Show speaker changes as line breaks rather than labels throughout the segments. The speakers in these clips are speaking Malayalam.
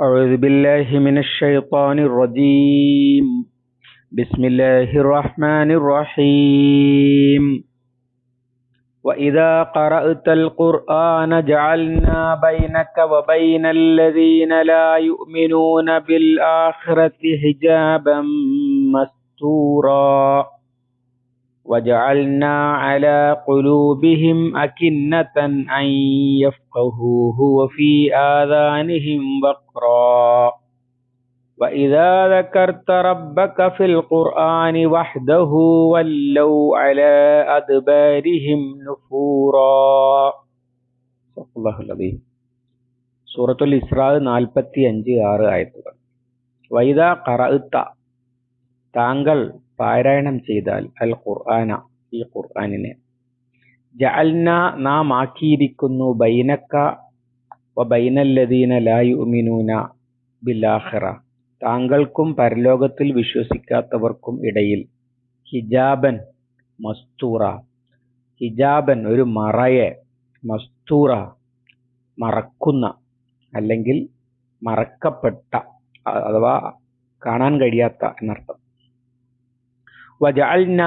أعوذ بالله من الشيطان الرجيم. بسم الله الرحمن الرحيم. وإذا قرأت القرآن جعلنا بينك وبين الذين لا يؤمنون بالآخرة حجابا مستورا. وجعلنا على قلوبهم أكنة أن يفقهوه وفي آذانهم وقرا وإذا ذكرت ربك في القرآن وحده ولوا على أدبارهم نفورا صدق الله العظيم സൂറത്തുൽ ഇസ്രാ നാൽപ്പത്തി അഞ്ച് ആറ് ആയത്തുകൾ വൈദ കറഅത്ത താങ്കൾ പാരായണം ചെയ്താൽ അൽ ഖുർആന ഈ ഖുർആനിനെ. ജഅൽന നാം ആക്കിയിരിക്കുന്നു ബൈനക്ക ബൈനല്ലദീന ലാ യുമിനൂന ബിലാഖിറ താങ്കൾക്കും പരലോകത്തിൽ വിശ്വസിക്കാത്തവർക്കും ഇടയിൽ ഹിജാബൻ മസ്തൂറ. ഹിജാബൻ ഒരു മറയെ മസ്തൂറ മറക്കുന്ന അല്ലെങ്കിൽ മറക്കപ്പെട്ട അഥവാ കാണാൻ കഴിയാത്ത എന്നർത്ഥം. വജഅൽന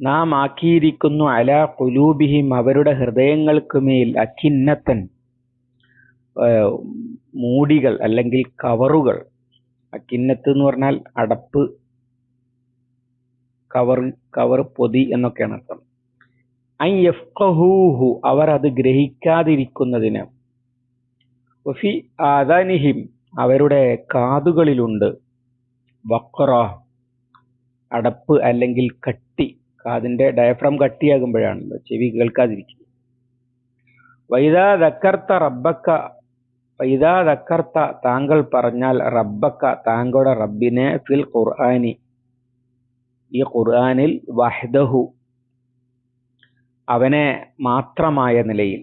നാം ആക്കിയിരിക്കുന്നു അല കുലൂബിഹിം അവരുടെ ഹൃദയങ്ങൾക്ക് മേൽ അഖിന്നത്തൻ മൂടികൾ അല്ലെങ്കിൽ കവറുകൾ. അക്കിന്നത്ത് എന്ന് പറഞ്ഞാൽ അടപ്പ് കവർ കവർ പൊതി എന്നൊക്കെയാണ് അർത്ഥം. ഐ യഫ്ഖഹൂഹു അവർ അത് ഗ്രഹിക്കാതിരിക്കുന്നതിന്. ആദാനിഹിം അവരുടെ കാതുകളിലുണ്ട്. വക്ര അടപ്പ് അല്ലെങ്കിൽ കട്ടി കാതിന്റെ ഡയഫ്രം കട്ടിയാകുമ്പോഴാണല്ലോ ചെവി കേൾക്കാതിരിക്കുന്നത് വൈദാ ദക്കർത്ത റബ്ബക്ക വൈദാ ദക്കർത്ത താങ്കൾ പറഞ്ഞാൽ റബ്ബക്ക താങ്കളുടെ റബ്ബിനെ ഫിൽ ഖുർആനി ഈ ഖുർആനിൽ വഹ്ദഹു അവനെ മാത്രമായ നിലയിൽ.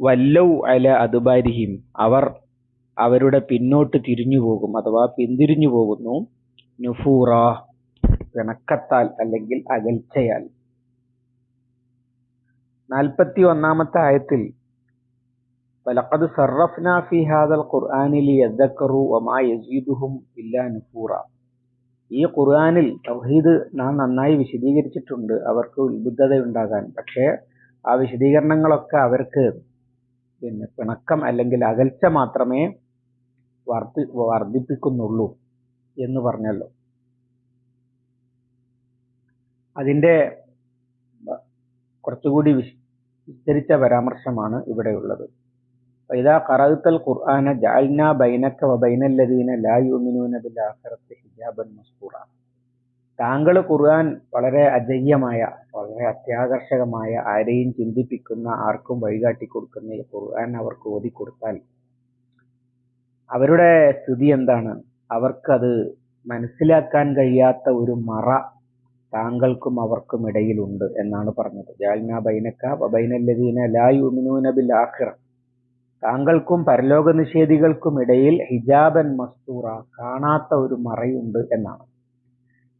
വല്ലൗ അല അതുബാരിഹിം അവർ അവരുടെ പിന്നോട്ട് തിരിഞ്ഞു പോകും അഥവാ പിന്തിരിഞ്ഞു പോകുന്നു നുഫൂറ പിണക്കത്താൽ അല്ലെങ്കിൽ അകൽച്ചയാൽ. നാൽപ്പത്തി ഒന്നാമത്തെ ആയത്തിൽ വലഖദ് സർറഫ്ന ഫി ഹാദൽ ഖുർആനി ലിയദ്ദക്കറു വമാ യസീദുഹും ഇല്ലാ നുഫൂറ. ഈ ഖുർആനിൽ തൗഹീദ് നാം നന്നായി വിശദീകരിച്ചിട്ടുണ്ട് അവർക്ക് ഉത്ബുദ്ധതയുണ്ടാകാൻ പക്ഷേ ആ വിശദീകരണങ്ങളൊക്കെ അവർക്ക് പിന്നെ പിണക്കം അല്ലെങ്കിൽ അകൽച്ച മാത്രമേ വർദ്ധി വർദ്ധിപ്പിക്കുന്നുള്ളൂ എന്ന് പറഞ്ഞല്ലോ. അതിന്റെ കുറച്ചുകൂടി വിസ്തരിച്ച പരാമർശമാണ് ഇവിടെയുള്ളത്. ഇതാ കറഅത്തൽ ഖുർആന ജഅൽനാ ബൈനക വബൈനല്ലദീന ലാ യുമിനൂന ബിൽ ഹിജാബൻ മസ്കൂറ. താങ്കൾ ഖുർആൻ വളരെ അജയ്യമായ വളരെ അത്യാകർഷകമായ ആരെയും ചിന്തിപ്പിക്കുന്ന ആർക്കും വഴികാട്ടി കൊടുക്കുന്ന ഈ ഖുർആൻ അവർക്ക് ഓതി കൊടുത്താൽ അവരുടെ സ്ഥിതി എന്താണ്? അവർക്കത് മനസ്സിലാക്കാൻ കഴിയാത്ത ഒരു മറ താങ്കൾക്കും അവർക്കും ഇടയിലുണ്ട് എന്നാണ് പറഞ്ഞത്. ജാൽന ബൈനക്ക ബൈനല്ലദീന ലാ യുമിനൂന ബിൽ താങ്കൾക്കും പരലോക നിഷേധികൾക്കും ഇടയിൽ ഹിജാബൻ മസ്തൂറ കാണാത്ത ഒരു മറയുണ്ട് എന്നാണ്.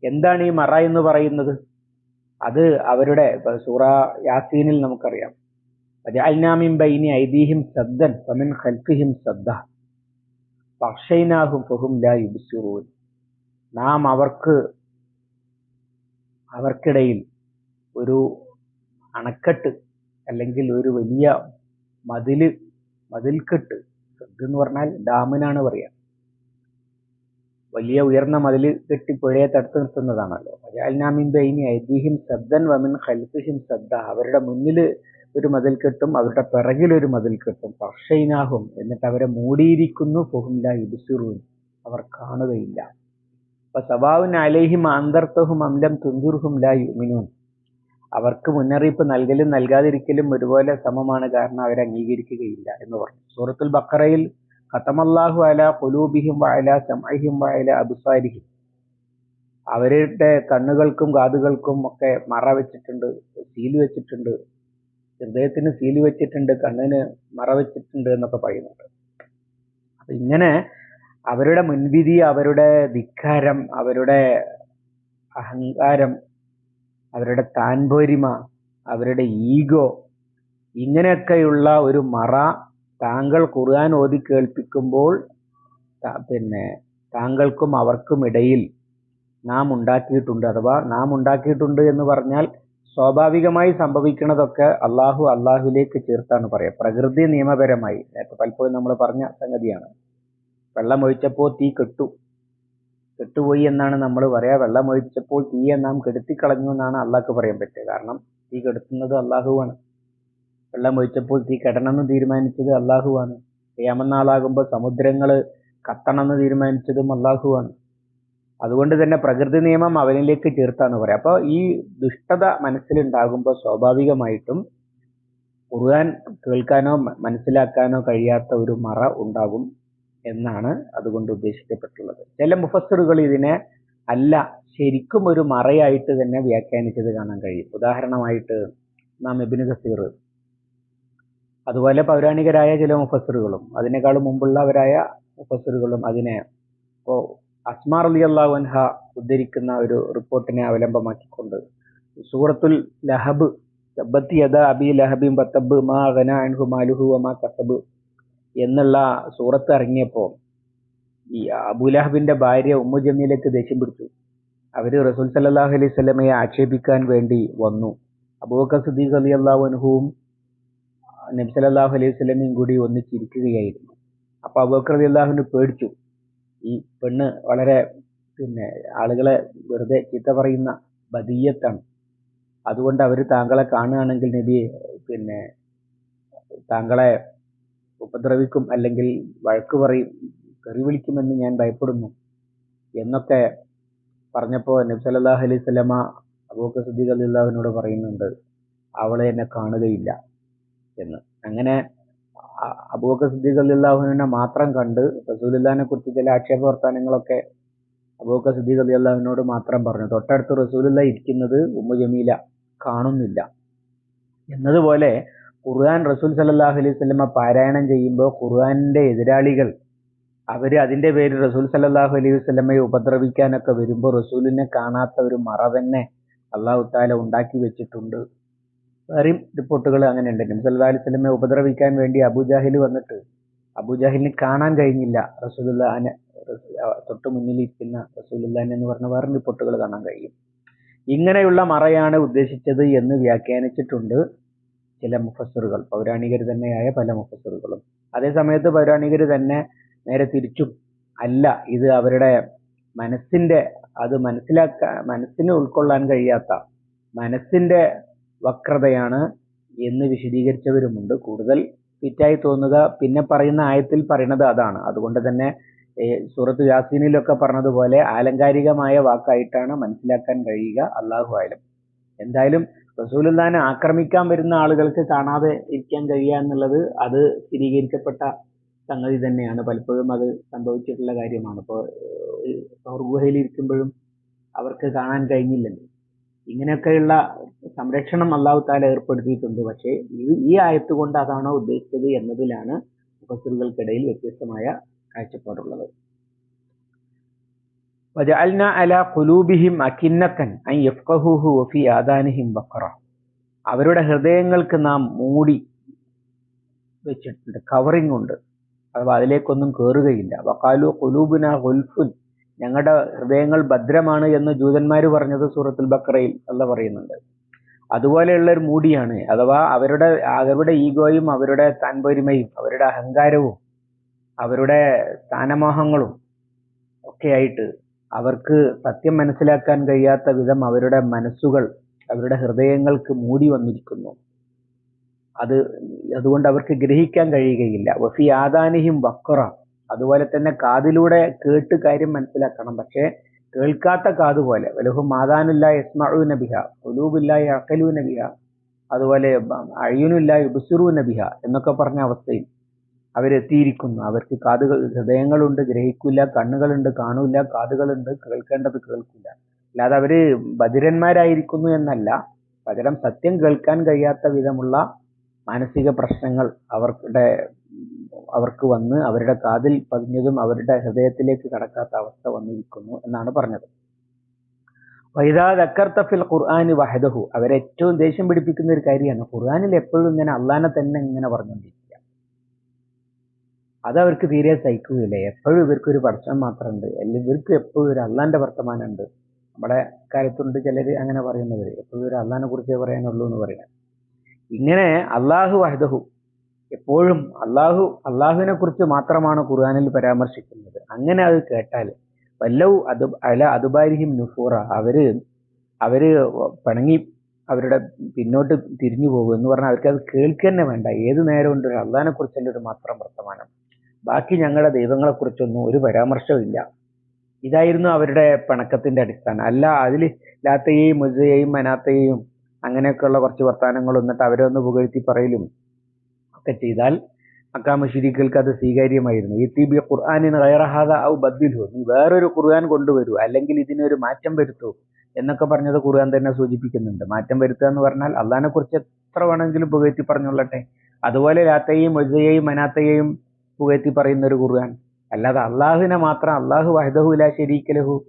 എന്താണ് ഈ മറ എന്ന് പറയുന്നത്? അത് അവരുടെ സൂറ യാസീനിൽ നമുക്കറിയാം. ജാൽനാമിൻ ബൈനി ഐദീഹിം സദ്ദൻ സമിൻ ഖൽഫിഹിം സദ്ദ. പക്ഷൈനാഹും ഫഹും നാം അവർക്ക് അവർക്കിടയിൽ ഒരു അണക്കെട്ട് അല്ലെങ്കിൽ ഒരു വലിയ മതിൽ മതിൽക്കെട്ട് എന്ന് പറഞ്ഞാൽ ഡാമിനാണ് പറയാ. വലിയ ഉയർന്ന മതിൽ കെട്ടി പുഴയെ തടുത്തു നിർത്തുന്നതാണല്ലോ. ഐതിഹ്യം സദ്ദൻ വമിൻ ഖൽഫിഹിം ശബ്ദ അവരുടെ മുന്നിൽ ഒരു മതിൽ കെട്ടും അവരുടെ പിറകിൽ ഒരു മതിൽ കെട്ടും പക്ഷൈനാഹും എന്നിട്ട് അവരെ മൂടിയിരിക്കുന്നു. ഫുഹുംല ഇബുസിറൂൻ അവർ കാണുകയില്ല. സബാവുൻ അലൈഹിം അന്തർത്തഹും അംലം തുന്തുർഹും ലാ യുമിനൂൻ. അവർക്ക് മുന്നറിയിപ്പ് നൽകലും നൽകാതിരിക്കലും ഒരുപോലെ സമമാണ് കാരണം അവർ അംഗീകരിക്കുകയില്ല എന്ന് പറഞ്ഞു. സൂറത്തുൽ ബക്കറയിൽ ഖത്തമല്ലാഹു അല കുലൂബിഹിം വഅല സമഅഹിം വഅല അബ്സാരിഹിം. അവരുടെ കണ്ണുകൾക്കും കാതുകൾക്കും ഒക്കെ മറ വെച്ചിട്ടുണ്ട് സീൽ വെച്ചിട്ടുണ്ട് ഹൃദയത്തിന് സീൽ വെച്ചിട്ടുണ്ട് കണ്ണിന് മറ വെച്ചിട്ടുണ്ട് എന്നൊക്കെ പറയുന്നുണ്ട്. അപ്പൊ ഇങ്ങനെ അവരുടെ മുൻവിധി അവരുടെ ധിക്കാരം അവരുടെ അഹങ്കാരം അവരുടെ താൻപോരിമ അവരുടെ ഈഗോ ഇങ്ങനെയൊക്കെയുള്ള ഒരു മറ താങ്കൾ ഖുർആൻ ഓതി കേൾപ്പിക്കുമ്പോൾ പിന്നെ താങ്കൾക്കും അവർക്കും ഇടയിൽ നാം ഉണ്ടാക്കിയിട്ടുണ്ട് അഥവാ നാം ഉണ്ടാക്കിയിട്ടുണ്ട് എന്ന് പറഞ്ഞാൽ സ്വാഭാവികമായി സംഭവിക്കുന്നതൊക്കെ അള്ളാഹു അള്ളാഹുലേക്ക് ചേർത്താണ് പറയുക. പ്രകൃതി നിയമപരമായി. പലപ്പോഴും നമ്മൾ പറഞ്ഞ സംഗതിയാണ്. വെള്ളം ഒഴിച്ചപ്പോൾ തീ കെട്ടു. കെട്ടുപോയി എന്നാണ് നമ്മൾ പറയാ. വെള്ളമൊഴിച്ചപ്പോൾ തീയെ നാം കെടുത്തിക്കളഞ്ഞു എന്നാണ് അള്ളാഹ്ക്ക് പറയാൻ പറ്റുക കാരണം തീ കെടുത്തുന്നത് അള്ളാഹുവാണ്. വെള്ളമൊഴിച്ചപ്പോൾ തീ കെടണമെന്ന് തീരുമാനിച്ചത് അള്ളാഹുവാണ്. ക്യാമനാളാകുമ്പോൾ സമുദ്രങ്ങൾ കത്തണമെന്ന് തീരുമാനിച്ചതും അള്ളാഹുവാണ്. അതുകൊണ്ട് തന്നെ പ്രകൃതി നിയമം അവനിലേക്ക് ചേർത്താണ് പറയാം. അപ്പോൾ ഈ ദുഷ്ടത മനസ്സിലുണ്ടാകുമ്പോൾ സ്വാഭാവികമായിട്ടും ഖുർആൻ കേൾക്കാനോ മനസ്സിലാക്കാനോ കഴിയാത്ത ഒരു മറ ഉണ്ടാകും. എന്നാണ് അതുകൊണ്ട് ഉദ്ദേശിക്കപ്പെട്ടുള്ളത്. ചില മുഫസ്സറുകൾ ഇതിനെ അല്ല ശരിക്കും ഒരു മറയായിട്ട് തന്നെ വ്യാഖ്യാനിച്ചത് കാണാൻ കഴിയും. ഉദാഹരണമായിട്ട് നാം എബിന് കസീർ അതുപോലെ പൗരാണികരായ ചില മുഫസ്സറുകളും അതിനേക്കാളും മുമ്പുള്ളവരായ മുഫസ്സറുകളും അതിനെ ഇപ്പോൾ അസ്മാർ അലി അൻഹ ഉദ്ധരിക്കുന്ന ഒരു റിപ്പോർട്ടിനെ അവലംബമാക്കിക്കൊണ്ട് സൂറത്തുൽ ലഹബ് തബ്ബത്തി ലഹബിൻ ബത്തബ് മാ വമാ കസബ് എന്നുള്ള സൂറത്ത് ഇറങ്ങിയപ്പോൾ ഈ അബുലഹബിന്റെ ഭാര്യ ഉമ്മു ജമീലേക്ക് ദേഷ്യം പിടിച്ചു. അവർ റസൂൽ സല്ലാഹു അലൈഹി സ്വലമയെ ആക്ഷേപിക്കാൻ വേണ്ടി വന്നു. അബൂബക്കർ സിദ്ദീഖ് അലി അള്ളാഹുനുഹുവും നബി സല്ലല്ലാഹു അലൈഹി സ്വലമയും കൂടി ഒന്നിച്ചിരിക്കുകയായിരുന്നു. അപ്പൊ അബൂബക്കർ അലി അള്ളാഹുവിന് പേടിച്ചു. ഈ പെണ്ണ് വളരെ പിന്നെ ആളുകളെ വെറുതെ ചീത്ത പറയുന്ന ബദീയത്താണ്. അതുകൊണ്ട് അവർ താങ്കളെ കാണുകയാണെങ്കിൽ നബി പിന്നെ താങ്കളെ ഉപദ്രവിക്കും അല്ലെങ്കിൽ വഴക്ക് പറയും തെറി വിളിക്കുമെന്ന് ഞാൻ ഭയപ്പെടുന്നു. എന്നൊക്കെ പറഞ്ഞപ്പോൾ നബി സല്ലല്ലാഹു അലൈഹി സ്വലമ അബൂബക്കർ സുദ്ദീഖ് അലിള്ളാഹുവിനോട് പറയുന്നുണ്ട്. അവളെ എന്നെ കാണുകയില്ല എന്ന്. അങ്ങനെ അബൂക്ക് സുദ്ദീഖ് അലിള്ളാഹുവിനെ മാത്രം കണ്ട് റസൂലുള്ളാഹിനെ കുറിച്ച് ചില ആക്ഷേപ വർത്താനങ്ങളൊക്കെ അബൂബക്കർ സിദ്ദീഖ് അലിള്ളാഹുവിനോട് മാത്രം പറഞ്ഞു. തൊട്ടടുത്ത് റസൂലുള്ള ഇരിക്കുന്നത് ഉമ്മ ജമീല കാണുന്നില്ല. എന്നതുപോലെ ഖുർആൻ റസൂൽ സല്ലല്ലാഹു അലൈഹി വസല്ലമ പാരായണം ചെയ്യുമ്പോൾ ഖുർആാനിന്റെ എതിരാളികൾ അവർ അതിന്റെ പേരിൽ റസൂൽ സല്ലല്ലാഹു അലൈഹി വസല്ലമയെ ഉപദ്രവിക്കാനൊക്കെ വരുമ്പോൾ റസൂലിനെ കാണാത്ത ഒരു മറ തന്നെ അള്ളാഹു താല ഉണ്ടാക്കി വെച്ചിട്ടുണ്ട്. വേറെയും റിപ്പോർട്ടുകൾ അങ്ങനെ ഉണ്ട് നബി സല്ലല്ലാഹു അലൈഹി വസല്ലമയെ ഉപദ്രവിക്കാൻ വേണ്ടി അബുജാഹിൽ വന്നിട്ട് അബുജാഹിലിന് കാണാൻ കഴിഞ്ഞില്ല. റസൂലുള്ളാഹിനെ റസൂ- ആ, തൊട്ട് മുന്നിലിരിക്കുന്ന റസൂലുള്ളാഹിനെ എന്ന് പറഞ്ഞ വേറെ റിപ്പോർട്ടുകൾ കാണാൻ കഴിയും. ഇങ്ങനെയുള്ള മറയാണ് ഉദ്ദേശിച്ചത് എന്ന് വ്യാഖ്യാനിച്ചിട്ടുണ്ട്. ചില മുഫസ്സറുകൾ. പൗരാണികർ തന്നെയായ പല മുഫസ്സറുകളും. അതേ സമയത്ത് പൗരാണികർ തന്നെ നേരെ തിരിച്ചും അല്ല ഇത് അവരുടെ മനസ്സിന്റെ അത് മനസ്സിലാക്കാൻ മനസ്സിന് ഉൾക്കൊള്ളാൻ കഴിയാത്ത മനസ്സിന്റെ വക്രതയാണ് എന്ന് വിശദീകരിച്ചവരുമുണ്ട്. കൂടുതൽ ഫിറ്റായി തോന്നുക പിന്നെ പറയുന്ന ആയത്തിൽ പറയുന്നത് അതാണ്. അതുകൊണ്ട് തന്നെ സൂറത്ത് യാസീനിലൊക്കെ പറഞ്ഞതുപോലെ ആലങ്കാരികമായ വാക്കായിട്ടാണ് മനസ്സിലാക്കാൻ കഴിയുക. അള്ളാഹു ആയാലും എന്തായാലും റസൂലുല്ലാനെ ആക്രമിക്കാൻ വരുന്ന ആളുകൾക്ക് കാണാതെ ഇരിക്കാൻ കഴിയുക എന്നുള്ളത് അത് സ്ഥിരീകരിക്കപ്പെട്ട സംഗതി തന്നെയാണ്. പലപ്പോഴും അത് സംഭവിച്ചിട്ടുള്ള കാര്യമാണ്. ഇപ്പോൾ ഗുഹയിൽ ഇരിക്കുമ്പോഴും അവർക്ക് കാണാൻ കഴിഞ്ഞില്ലല്ലോ. ഇങ്ങനെയൊക്കെയുള്ള സംരക്ഷണം അള്ളാഹു ഏർപ്പെടുത്തിയിട്ടുണ്ട്. പക്ഷേ ഇത് ഈ ആയത്ത് കൊണ്ട് അതാണോ ഉദ്ദേശിച്ചത് എന്നതിലാണ് മുഫസ്സിറുകൾക്കിടയിൽ വ്യത്യസ്തമായ കാഴ്ചപ്പാടുള്ളത്. وجعلنا على قلوبهم أكنة أن يفقهوه وفي آذانهم وقرا അവരുടെ ഹൃദയങ്ങൾക്ക് നാം മൂടി വെച്ചിട്ടുണ്ട് കവറിംഗ് ഉണ്ട് അഥവാ അതിലേക്കൊന്നും കയറുകയില്ല വക്കാലു കുലൂബുന ഗുൽഫുൻ ഞങ്ങളുടെ ഹൃദയങ്ങൾ ഭദ്രമാണ് എന്ന് ജൂതന്മാർ പറഞ്ഞത് സൂറത്തുൽ ബക്കറയിൽ അല്ല പറയുന്നുണ്ട് അതുപോലെയുള്ള ഒരു മൂടിയാണ് അഥവാ അവരുടെ അവരുടെ ഈഗോയും അവരുടെ താൻപൊരിമയും അവരുടെ അഹങ്കാരവും അവരുടെ സ്ഥാനമോഹങ്ങളും ഒക്കെ ആയിട്ട് അവർക്ക് സത്യം മനസ്സിലാക്കാൻ കഴിയാത്ത വിധം അവരുടെ മനസ്സുകൾ അവരുടെ ഹൃദയങ്ങൾക്ക് മൂടി വന്നിരിക്കുന്നു. അത് അതുകൊണ്ട് അവർക്ക് ഗ്രഹിക്കാൻ കഴിയുകയില്ല. വഫി ആദാനിഹിം വക്കുറ അതുപോലെ തന്നെ കാതിലൂടെ കേട്ട് കാര്യം മനസ്സിലാക്കണം. പക്ഷേ കേൾക്കാത്ത കാത് പോലെ. വലഹു മാതാനില്ല യസ്മഴു നബിഹ ഒലൂബില്ല അക്കലു നബിഹ അതുപോലെ അഴിയുനില്ല യുബുസുറു നബിഹ എന്നൊക്കെ പറഞ്ഞ അവസ്ഥയിൽ അവരെത്തിയിരിക്കുന്നു. അവർക്ക് കാതുകൾ ഹൃദയങ്ങളുണ്ട് ഗ്രഹിക്കില്ല കണ്ണുകളുണ്ട് കാണൂല കാതുകളുണ്ട് കേൾക്കേണ്ടത് കേൾക്കില്ല അല്ലാതെ അവർ ബധിരന്മാരായിരിക്കുന്നു എന്നല്ല. പകരം സത്യം കേൾക്കാൻ കഴിയാത്ത വിധമുള്ള മാനസിക പ്രശ്നങ്ങൾ അവരുടെ അവർക്ക് വന്ന് അവരുടെ കാതിൽ പതിഞ്ഞതും അവരുടെ ഹൃദയത്തിലേക്ക് കടക്കാത്ത അവസ്ഥ വന്നിരിക്കുന്നു എന്നാണ് പറഞ്ഞത്. വൈദാ ദക്കർത്ത ഫിൽ ഖുർആാന് വഹദഹു. അവരെ ഏറ്റവും ദേഷ്യം പിടിപ്പിക്കുന്ന ഒരു കാര്യമാണ്. ഖുർആാനിൽ എപ്പോഴും ഇങ്ങനെ അള്ളാനെ തന്നെ ഇങ്ങനെ പറഞ്ഞുകൊണ്ടിരിക്കുക അത് അവർക്ക് തീരെ സഹിക്കുകയില്ല എപ്പോഴും ഇവർക്കൊരു മാത്രമുണ്ട്. അല്ലെങ്കിൽ ഇവർക്ക് എപ്പോഴും ഒരു അള്ളാന്റെ വർത്തമാനമുണ്ട്. നമ്മുടെ കാര്യത്തുണ്ട് ചിലർ അങ്ങനെ പറയുന്നവർ എപ്പോഴും ഒരു അള്ളാഹിനെ കുറിച്ചേ പറയാനുള്ളൂ എന്ന് പറയാം ഇങ്ങനെ അള്ളാഹു വഹദഹു എപ്പോഴും അള്ളാഹു അള്ളാഹുവിനെ കുറിച്ച് മാത്രമാണ് ഖുർആാനിൽ പരാമർശിക്കുന്നത്. അങ്ങനെ അത് കേട്ടാൽ വല്ലവും അത് അല അതുബാരിഹിം നുഫൂറ അവർ അവർ പിണങ്ങി അവരുടെ പിന്നോട്ട് തിരിഞ്ഞു പോകും എന്ന് പറഞ്ഞാൽ അവർക്ക് അത് കേൾക്കുക തന്നെ വേണ്ട. ഏത് നേരം ഉണ്ട് അള്ളഹാനെ കുറിച്ചല്ല ഒരു മാത്രം വർത്തമാനം. ബാക്കി ഞങ്ങളുടെ ദൈവങ്ങളെക്കുറിച്ചൊന്നും ഒരു പരാമർശവും ഇല്ല. ഇതായിരുന്നു അവരുടെ പിണക്കത്തിന്റെ അടിസ്ഥാനം. അല്ല അതിൽ ലാത്തയെയും മുസയെയും മനാത്തയെയും അങ്ങനെയൊക്കെയുള്ള കുറച്ച് വർത്തമാനങ്ങൾ എന്നിട്ട് അവരെ ഒന്ന് പുകഴ്ത്തി പറയലും ഒക്കെ ചെയ്താൽ അക്കാമശിരിക്കൾക്ക് അത് സ്വീകാര്യമായിരുന്നു. ഈ തീബി ഖുർആാനിന് ഗൈറഹാദ ഔ ബദ്ദിലു. നീ വേറൊരു ഖുർആൻ കൊണ്ടുവരൂ. അല്ലെങ്കിൽ ഇതിനൊരു മാറ്റം വരുത്തൂ എന്നൊക്കെ പറഞ്ഞത് ഖുർആൻ തന്നെ സൂചിപ്പിക്കുന്നുണ്ട്. മാറ്റം വരുത്തുക എന്ന് പറഞ്ഞാൽ അള്ളഹാനെ കുറിച്ച് എത്ര വേണമെങ്കിലും പുകഴ്ത്തി പറഞ്ഞുകൊള്ളട്ടെ. അതുപോലെ ലാത്തയെയും മൊജയെയും മനാത്തയെയും പുകഴ്ത്തി പറയുന്ന ഒരു ഖുർആൻ. അല്ലാതെ അള്ളാഹുവിനെ മാത്രം അള്ളാഹു വഹദഹുല ശരീക്കലഹു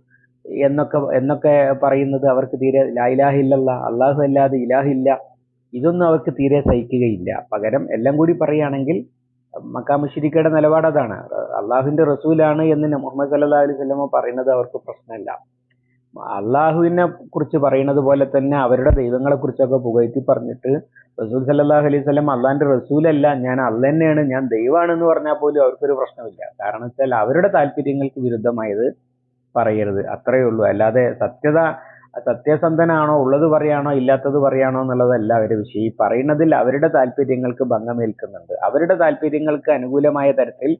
എന്നൊക്കെ എന്നൊക്കെ പറയുന്നത് അവർക്ക് തീരെ ലായിലാഹില്ല അള്ളാഹു അല്ലാതെ ഇലാഹില്ല ഇതൊന്നും അവർക്ക് തീരെ സഹിക്കുകയില്ല. പകരം എല്ലാം കൂടി പറയുകയാണെങ്കിൽ മക്കാമുഷിരിക്കയുടെ നിലപാട് അതാണ്. അള്ളാഹുവിന്റെ റസൂലാണ് എന്ന് മുഹമ്മദ് സല്ലാ അലൈഹി സ്വലമ പറയുന്നത് അവർക്ക് പ്രശ്നമല്ല. അള്ളാഹുവിനെ കുറിച്ച് പറയുന്നത് പോലെ തന്നെ അവരുടെ ദൈവങ്ങളെ കുറിച്ചൊക്കെ പുകഴ്ത്തി പറഞ്ഞിട്ട് റസൂൽ സല്ലാഹു അലൈഹി സ്വലം അള്ളാഹിന്റെ റസൂലല്ല ഞാൻ അല്ല തന്നെയാണ് ഞാൻ ദൈവമാണെന്ന് പറഞ്ഞാൽ പോലും അവർക്കൊരു പ്രശ്നമില്ല. കാരണം വെച്ചാൽ അവരുടെ താല്പര്യങ്ങൾക്ക് വിരുദ്ധമായത് പറയരുത്. അത്രയേ ഉള്ളൂ. അല്ലാതെ സത്യത സത്യസന്ധനാണോ ഉള്ളത് പറയാണോ ഇല്ലാത്തത് പറയാണോ എന്നുള്ളതല്ല അവരുടെ വിഷയം. ഈ പറയുന്നതിൽ അവരുടെ താല്പര്യങ്ങൾക്ക് ഭംഗമേൽക്കുന്നുണ്ട്. അവരുടെ താല്പര്യങ്ങൾക്ക് അനുകൂലമായ തരത്തിൽ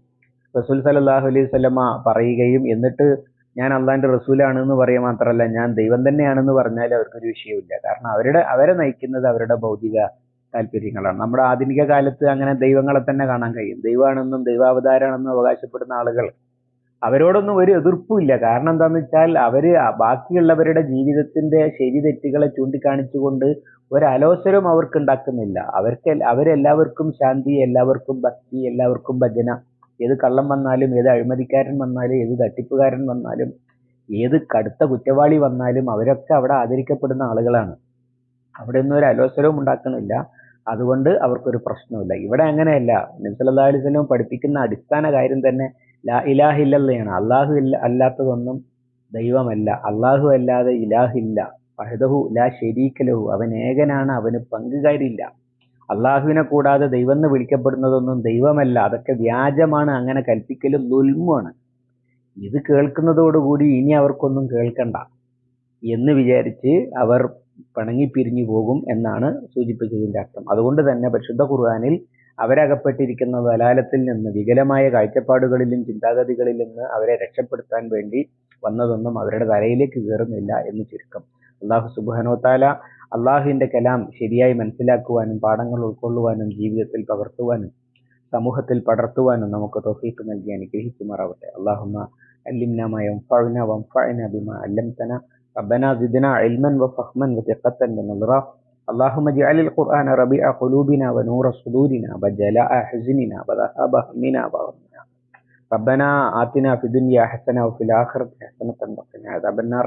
റസൂൽ സലാഹു അലൈഹി സ്വലമ പറയുകയും എന്നിട്ട് ഞാൻ അള്ളാന്റെ റസൂലാണ് എന്ന് പറയുക മാത്രമല്ല ഞാൻ ദൈവം തന്നെയാണെന്ന് പറഞ്ഞാൽ അവർക്കൊരു വിഷയമില്ല കാരണം അവരുടെ അവരെ നയിക്കുന്നത് അവരുടെ ഭൗതിക താല്പര്യങ്ങളാണ്. നമ്മുടെ ആധുനിക കാലത്ത് അങ്ങനെ ദൈവങ്ങളെ തന്നെ കാണാൻ കഴിയും. ദൈവമാണെന്നും ദൈവാവതാരമാണെന്നും അവകാശപ്പെടുന്ന ആളുകൾ അവരോടൊന്നും ഒരു എതിർപ്പും ഇല്ല. കാരണം എന്താണെന്ന് വെച്ചാൽ അവർ ബാക്കിയുള്ളവരുടെ ജീവിതത്തിന്റെ ശരി തെറ്റുകളെ ചൂണ്ടിക്കാണിച്ചുകൊണ്ട് ഒരലോസരവും അവർക്ക് ഉണ്ടാക്കുന്നില്ല അവർക്ക് അവരെല്ലാവർക്കും ശാന്തി എല്ലാവർക്കും ഭക്തി എല്ലാവർക്കും ഭജന ഏത് കള്ളം വന്നാലും ഏത് അഴിമതിക്കാരൻ വന്നാലും ഏത് തട്ടിപ്പുകാരൻ വന്നാലും ഏത് കടുത്ത കുറ്റവാളി വന്നാലും അവരൊക്കെ അവിടെ ആദരിക്കപ്പെടുന്ന ആളുകളാണ്. അവിടെ ഒന്നും ഒരു അലോസരവും ഉണ്ടാക്കണില്ല. അതുകൊണ്ട് അവർക്കൊരു പ്രശ്നമില്ല ഇവിടെ അങ്ങനെയല്ല. നബ്സല്ലാ അലൈഹി പഠിപ്പിക്കുന്ന അടിസ്ഥാന കാര്യം തന്നെ ലാ ഇലാഹില്ലയാണ് അള്ളാഹു ഇല്ല അല്ലാത്തതൊന്നും ദൈവമല്ല. അള്ളാഹു അല്ലാതെ ഇലാഹില്ല അഹദഹു ലാ ശരീക്കലഹു അവൻ ഏകനാണ് അവന് പങ്കുകാരില്ല. അള്ളാഹുവിനെ കൂടാതെ ദൈവം എന്ന് വിളിക്കപ്പെടുന്നതൊന്നും ദൈവമല്ല. അതൊക്കെ വ്യാജമാണ്. അങ്ങനെ കൽപ്പിക്കലും ദുൽമുമാണ്. ഇത് കേൾക്കുന്നതോടുകൂടി ഇനി അവർക്കൊന്നും കേൾക്കണ്ട എന്ന് വിചാരിച്ച് അവർ പിണങ്ങിപ്പിരിഞ്ഞു പോകും എന്നാണ് സൂചിപ്പിച്ചതിന്റെ അർത്ഥം. അതുകൊണ്ട് തന്നെ പരിശുദ്ധ ഖുർആാനിൽ അവരകപ്പെട്ടിരിക്കുന്ന വലാലത്തിൽ നിന്ന് വികലമായ കാഴ്ചപ്പാടുകളിലും ചിന്താഗതികളിൽ നിന്ന് അവരെ രക്ഷപ്പെടുത്താൻ വേണ്ടി വന്നതൊന്നും അവരുടെ തലയിലേക്ക് കയറുന്നില്ല എന്ന് ചുരുക്കം. അള്ളാഹു സുബാനോത്താല അള്ളാഹുവിന്റെ കലാം ശരിയായി മനസ്സിലാക്കുവാനും പാഠങ്ങൾ ഉൾക്കൊള്ളുവാനും ജീവിതത്തിൽ പകർത്തുവാനും സമൂഹത്തിൽ പടർത്തുവാനും നമുക്ക് തൊഫീക്ക് നൽകി അനുഗ്രഹിക്കുമാറാവട്ടെ അള്ളാഹുമ്മ علمنا ما ينفعنا وانفعنا بما علمتنا ربنا زدنا علما وفهما وثقة ونظرا اللهم اجعل القرآن ربيع قلوبنا ونور صدورنا وجلاء حزننا وذهاب همنا وغمنا ربنا آتنا في الدنيا حسنة وفي الآخرة حسنة وقنا عذاب النار